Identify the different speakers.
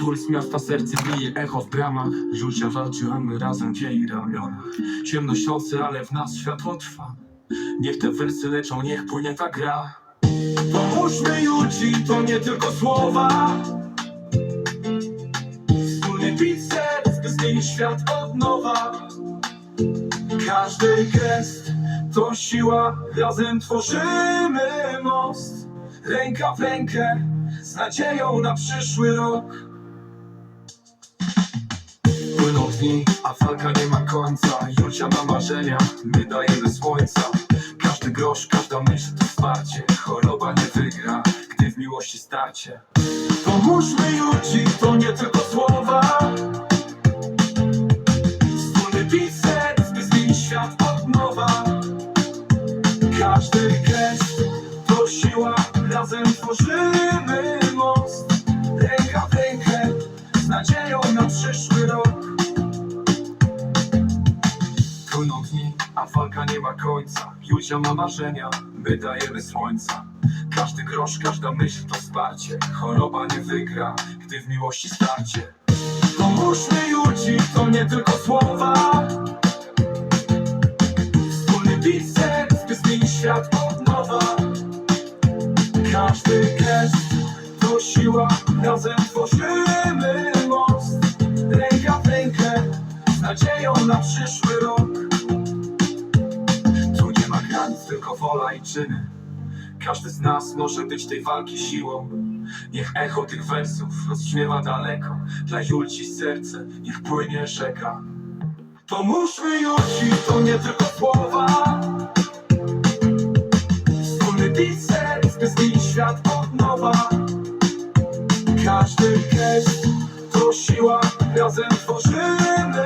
Speaker 1: Puls miasta, serce bije, echo w bramach. Rzucia walczy, razem w jej ramionach. Ciemność nocy, ale w nas światło trwa. Niech te wersy leczą, niech płynie ta gra. Pomóżmy Juci, to nie tylko słowa. Wspólny bit serc, by zmienić świat od nowa. Każdy gest to siła, razem tworzymy most. Ręka w rękę, z nadzieją na przyszły rok. Płyną dni, a walka nie ma końca. Julia ma marzenia, my dajemy słońca. Każdy grosz, każda myśl to wsparcie. Choroba nie wygra, gdy w miłości starcie. Pomóżmy Julci, to nie tylko słowa. Wspólny serc, by zmienić świat od nowa. Każdy gest to siła, razem tworzymy most. Ręka w rękę, z nadzieją na przyszły rok. Płyną dni, a walka nie ma końca. Józia ma marzenia, my dajemy słońca. Każdy grosz, każda myśl to wsparcie. Choroba nie wygra, gdy w miłości starcie. Pomóżmy Józi, to nie tylko słowa. Wspólny serc, by zmienić świat Każdy gest to siła, razem tworzymy most. Ręka w rękę, z nadzieją na przyszły rok. Tu nie ma granic, tylko wola i czyny Każdy z nas może być tej walki siłą. Niech echo tych wersów rozbrzmiewa daleko. Dla Julci serce, niech płynie rzeka. Pomóżmy Julci, to nie tylko słowa. Wspólny bit serc, zmienić świat od nowa. Każdy gest to siła, razem tworzymy